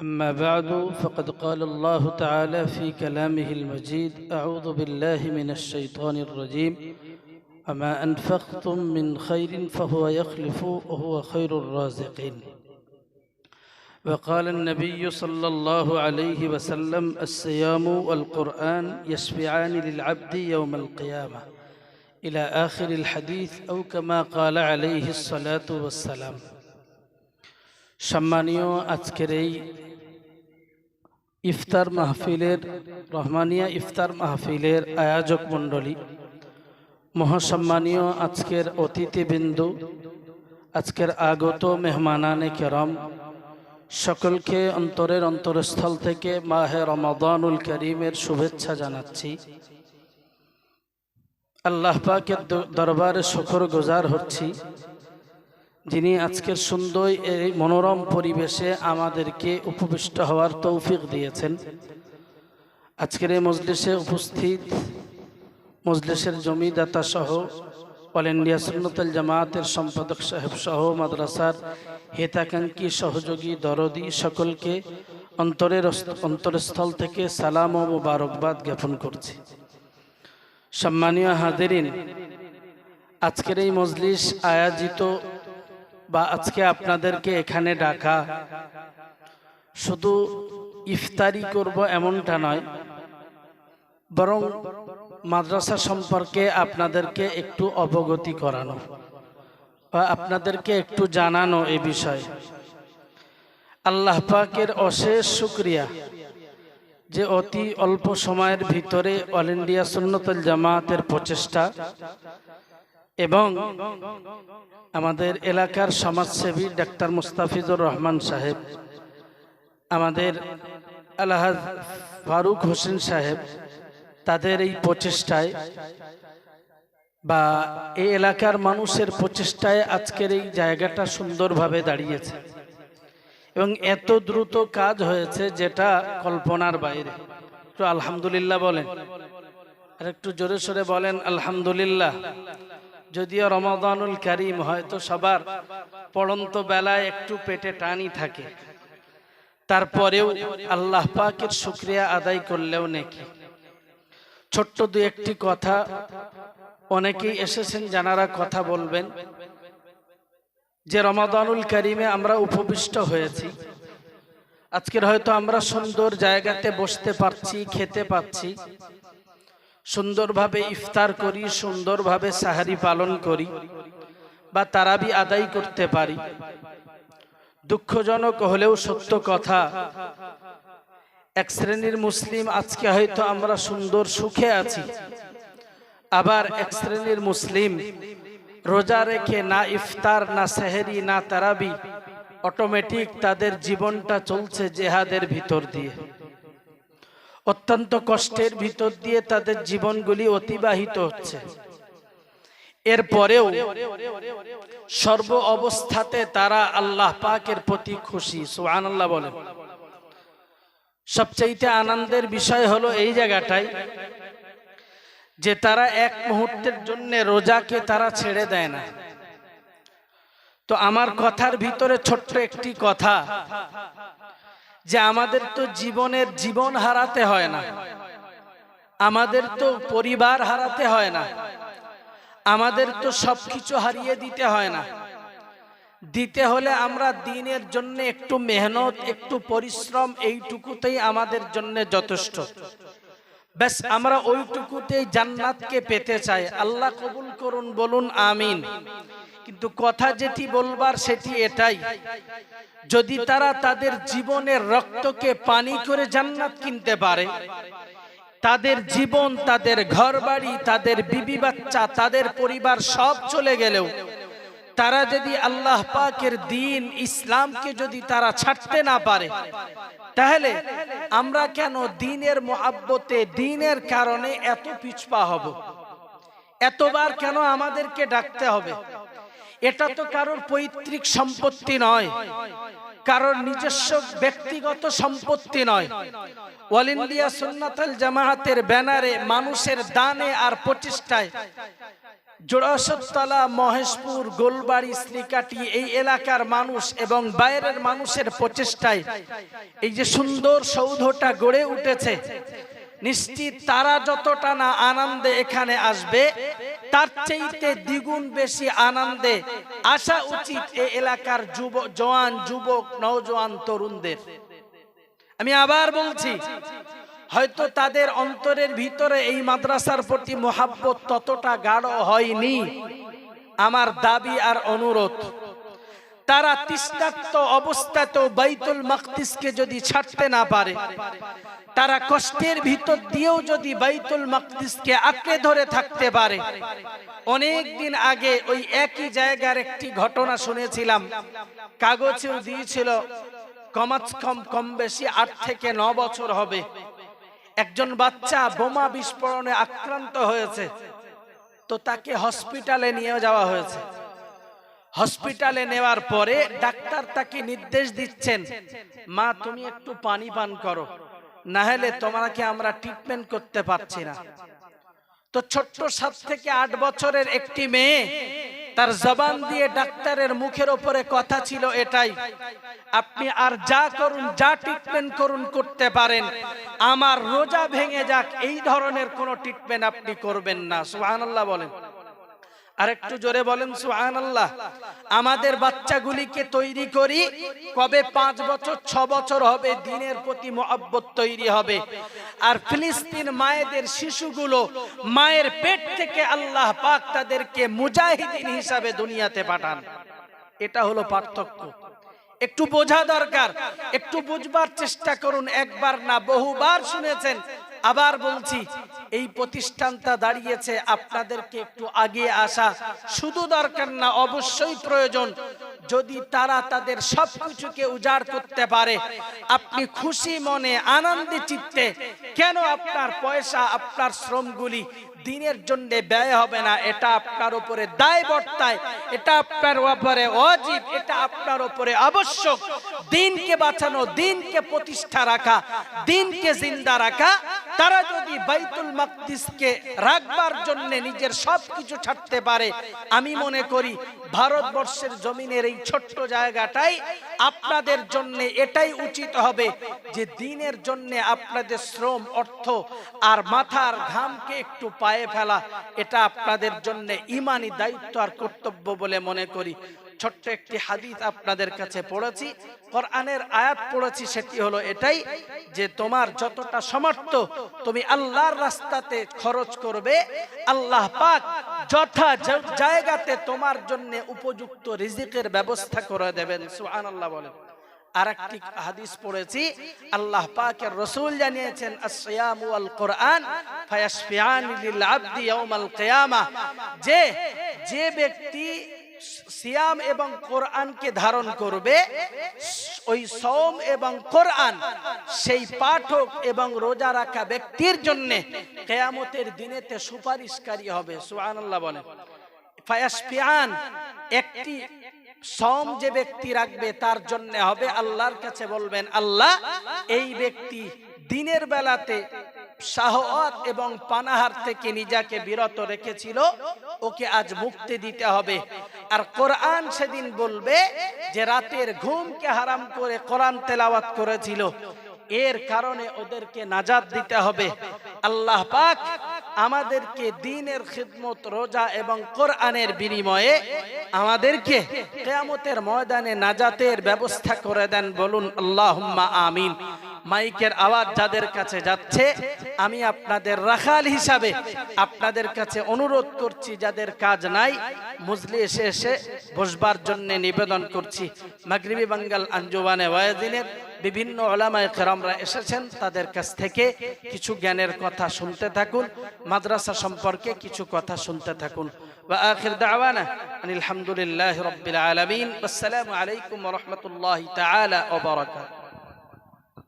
أما بعد فقد قال الله تعالى في كلامه المجيد أعوذ بالله من الشيطان الرجيم. وما أنفقتم من خير فهو يخلف وهو خير الرازقين. وقال النبي صلى الله عليه وسلم الصيام والقرآن يشفعان للعبد يوم القيامة. إلى آخر الحديث أو كما قال عليه الصلاة والسلام. সম্মানীয় আজকের এই ইফতার মাহফিলের, রহমানিয়া ইফতার মাহফিলের আয়োজক মণ্ডলী, মহাসম্মানীয় আজকের অতিথিবৃন্দু, আজকের আগত মেহমানানে কেরম, সকলকে অন্তরের অন্তরস্থল থেকে মাহে রমাদানুল করিমের শুভেচ্ছা জানাচ্ছি। আল্লাহ পাকের দরবারে শকর গুজার হচ্ছি। যিনি আজকের সুন্দর এই মনোরম পরিবেশে আমাদেরকে উপবিষ্ট হওয়ার তৌফিক দিয়েছেন। আজকের এই মজলিসে উপস্থিত মজলিসের জমিদাতা সহ অল ইন্ডিয়া সুন্নতুল জামায়াতের সম্পাদক সাহেব সহ মাদ্রাসার হেতাকাঙ্ক্ষী সহযোগী দরদি সকলকে অন্তরের অন্তরস্থল থেকে সালাম ও মুবারকবাদ জ্ঞাপন করছি। সম্মানীয় হাদেরিন আজকের এই মজলিস আয়োজিত বা আজকে আপনাদেরকে এখানে ডাকা, শুধু ইফতারি করব এমনটা নয়, বরং মাদ্রাসা সম্পর্কে আপনাদেরকে একটু অবগতি করানো বা আপনাদেরকে একটু জানানো এ বিষয়ে। আল্লাহ পাকের অশেষ শুক্রিয়া যে অতি অল্প সময়ের ভিতরে অল ইন্ডিয়া সুন্নতুল জামাতের প্রচেষ্টা এবং আমাদের এলাকার সমাজসেবী ডাক্তার মুস্তাফিজুর রহমান সাহেব, আমাদের আলহাজ ফারুক হোসেন সাহেব, তাদের এই প্রচেষ্টায় বা এই এলাকার মানুষের প্রচেষ্টায় আজকের এই জায়গাটা সুন্দরভাবে দাঁড়িয়েছে। এবং এত দ্রুত কাজ হয়েছে যেটা কল্পনার বাইরে। একটু আলহামদুলিল্লাহ বলেন। আর একটু জোরে সোরে বলেন, আলহামদুলিল্লাহ। যদিও রমাদানুল করিম হয়তো সবার পড়ন্ত বেলায় একটু পেটে টানি থাকে। তারপরেও আল্লাহ পাকের শুক্রিয়া আদায় করলেও নাকি। ছোট্ট দু একটি কথা, অনেকেই এসেছেন যারা কথা বলবেন যে রমাদানুল করিমে আমরা উপবিষ্ট হয়েছি। আজকের হয়তো আমরা সুন্দর জায়গাতে বসতে পারছি, খেতে পাচ্ছি সুন্দরভাবে ইফতার করি, সুন্দরভাবে সাহারি পালন করি বা তারাবি আদায় করতে পারি। দুঃখজনক হলেও সত্য কথা, এক শ্রেণির মুসলিম আজকে হয়তো আমরা সুন্দর সুখে আছি, আবার এক শ্রেণির মুসলিম রোজা রেখে না ইফতার, না সেহেরি, না তারাবি, অটোমেটিক তাদের জীবনটা চলছে জেহাদের ভিতর দিয়ে। অত্যন্ত কষ্টের ভিতর দিয়ে তাদের জীবনগুলি অতিবাহিত হচ্ছে। এরপরেও সর্ব অবস্থাতে তারা আল্লাহ পাকের প্রতি খুশি সুহান আল্লাহ বলেন আনন্দের বিষয় হলো এই জায়গাটাই যে তারা এক মুহূর্তের জন্য রোজাকে তারা ছেড়ে দেয় না। তো আমার কথার ভিতরে ছোট্ট একটি কথা যে আমাদের তো জীবনের জীবন হারাতে হয় না। আমাদের তো পরিবার হারাতে হয় না। আমাদের তো সবকিছু হারিয়ে দিতে হয় না। দিতে হলে আমরা দিনের জন্য একটু মেহনত, একটু পরিশ্রম এইটুকুতেই আমাদের জন্য যথেষ্ট। ব্যাস, আমরা ওইটুকুতেই জান্নাতকে পেতে চাই। আল্লাহ কবুল করুন, বলুন, আমিন। কিন্তু কথা যেটি বলবার সেটি এটাই। যদি তারা তাদের জীবনের রক্তকে পানি করে জান্নাত কিনতে পারে, তাদের জীবন, তাদের ঘর বাড়ি তাদের বিবি বাচ্চা, তাদের পরিবার সব চলে গেলেও, তারা যদি আল্লাহ পাকের দিন ইসলামকে যদি তারা ছাড়তে না পারে, তাহলে আমরা কেন দিনের মোহাব্বতে, দিনের কারণে এত পিছপা হব? এতবার কেন আমাদেরকে ডাকতে হবে? এটা তো কারোর পৈতৃক সম্পত্তি নয়, কারোর নিজস্ব ব্যক্তিগত সম্পত্তি নয়। অল ইন্ডিয়া সুন্নাতাল জামায়াতের ব্যানারে মানুষের দানে আর প্রচেষ্টায় জোড়াসতলা মহেশপুর, গোলবাড়ি, শ্রীকাটি, এই এলাকার মানুষ এবং বাইরের মানুষের প্রচেষ্টায় এই যে সুন্দর সৌধটা গড়ে উঠেছে, নিশ্চিত তারা যতটা না আনন্দে এখানে আসবে তার চাইতে দ্বিগুণ বেশি আনন্দে আসা উচিত এই এলাকার যুব, জওয়ান, যুবক, নওজোয়ান তরুণদের। আমি আবার বলছি, হয়তো তাদের অন্তরের ভিতরে এই মাদ্রাসার প্রতি মোহাব্বত ততটা গাঢ় হয়নি। আমার দাবি আর অনুরোধ তারা তৃষ্ণার্ত অবস্থাতেও বাইতুল মাকদিসকে যদি ছাড়তে না পারে, তারা কষ্টের ভিতর দিয়েও যদি বাইতুল মাকদিসকে আঁকড়ে ধরে থাকতে পারে। অনেক দিন আগে ওই একই জায়গার একটি ঘটনা শুনেছিলাম। কাগজেও দিয়েছিল, কমাস কম কম বেশি আট থেকে ন বছর হবে। একজন বাচ্চা বোমা বিস্ফোরণে আক্রান্ত হয়েছে। তো তাকে হসপিটালে নিয়ে যাওয়া হয়েছে। হসপিটালে নেওয়ার পরে ডাক্তার তাকে নির্দেশ দিচ্ছেন মা তুমি একটু পানি পান করো না হলে তোমাকে আমরা ট্রিটমেন্ট করতে পারছি না। তো ছোট্ট সাত থেকে আট বছরের একটি মেয়ে তার জবান দিয়ে ডাক্তারের মুখের ওপরে কথা ছিল এটাই আপনি আর যা করুন যা ট্রিটমেন্ট করুন করতে পারেন। আমার রোজা ভেঙে যাক এই ধরনের কোন ট্রিটমেন্ট আপনি করবেন না। সুবহানাল্লাহ বলেন। আর একটু জোরে বলেন সুহান আল্লাহ আমাদের বাচ্চাগুলিকে তৈরি করি, কবে পাঁচ বছর, ছ বছর হবে, দিনের প্রতি মহব্বত তৈরি হবে। আর ফিলিস্তিন মায়েদের শিশুগুলো, মায়ের পেট থেকে আল্লাহ পাক তাদেরকে মুজাহিদিন হিসাবে দুনিয়াতে পাঠান। এটা হলো পার্থক্য। একটু বোঝা দরকার, একটু বুঝবার চেষ্টা করুন, একবার না বহুবার শুনেছেন, আবার বলছি এই প্রতিষ্ঠানটা দাঁড়িয়েছে, আপনাদেরকে একটু আগে আসা। শুধু দরকার না, অবশ্যই প্রয়োজন যদি তারা তাদের সব কিছুকে উজাড় করতে পারে। আপনি খুশি মনে, আনন্দে চিত্তে কেন আপনার পয়সা, আপনার শ্রমগুলি দিনের জন্য ব্যয় হবে না? এটা আপনার উপরে দায় বর্তায়, এটা আপনার উপরে অজীব আপনার উপরে আবশ্যক। দিনকে বাঁচানো, দিনকে প্রতিষ্ঠা রাখা, দিনকে জিন্দা রাখা। তারা যদি বাইতুল মাকদিসকে রাখবার জন্য নিজের সব কিছু ছাড়তে পারে, আমি মনে করি ভারতবর্ষের জমিনের এই ছোট্ট জায়গাটাই আপনাদের জন্য এটাই উচিত হবে যে দিনের জন্য আপনাদের শ্রম, অর্থ আর মাথার ঘামকে একটু পায়ে ফেলা। এটা আপনাদের জন্য ইমানি দায়িত্ব আর কর্তব্য বলে মনে করি। ছোট্ট একটি হাদিস আপনাদের কাছে পড়েছি, কোরআনের আয়াত পড়েছি, সেটি হলো এটাই যে তোমার যতটা সমর্থ তুমি আল্লাহর রাস্তাতে খরচ করবে, আল্লাহ পাক যথা জায়গাতে তোমার জন্য উপযুক্ত রিজিকের ব্যবস্থা করে দেবেন, সুবহানাল্লাহ বলেন। আর একটি হাদিস পড়েছি, আল্লাহ পাকের রসুল জানিয়েছেন কোরআন যে যে ব্যক্তি সিয়াম এবং কোরআনকে ধারণ করবে। ওই সওম এবং কোরআন সেই পাঠক এবং রোজা রাখা ব্যক্তির জন্য কেয়ামতের দিনেতে সুপারিশকারী হবে, সুবহানাল্লাহ বলেন। ফায়াসফিয়ান, একটি সম যে ব্যক্তি রাখবে তার জন্য হবে, আল্লাহর কাছে বলবেন, আল্লাহ, এই ব্যক্তি দিনের বেলাতে শাহওয়াত এবং পানাহার থেকে নিজেকে বিরত রেখেছিল, ওকে আজ মুক্তি দিতে হবে। আর কোরআন সেদিন বলবে যে রাতের ঘুমকে হারাম করে কোরআন তেলাওয়াত করেছিল। এর কারণে ওদেরকে নাজাত দিতে হবে। আল্লাহ পাক আমাদেরকে দিনের খিদমত, রোজা এবং কোরআনের বিনিময়ে আমাদেরকে কেয়ামতের ময়দানে নাজাতের ব্যবস্থা করে দেন বলুন, আল্লাহুম্মা আমিন। মাইকের আওয়াজ যাদের কাছে যাচ্ছে আমি আপনাদের রাখাল হিসাবে আপনাদের কাছে অনুরোধ করছি যাদের কাজ নাই মুজলি এসে এসে বসবার জন্য নিবেদন করছি মাগরিবি বাঙ্গাল আঞ্জুবানে ওয়াজিনের বিভিন্ন ওলামায় কেরামরা এসেছেন তাদের কাছ থেকে কিছু জ্ঞানের কথা শুনতে থাকুন মাদ্রাসা সম্পর্কে কিছু কথা শুনতে থাকুন وآخر دعوانا أن الحمد لله رب العالمين والسلام عليكم ورحمة الله تعالى وبركاته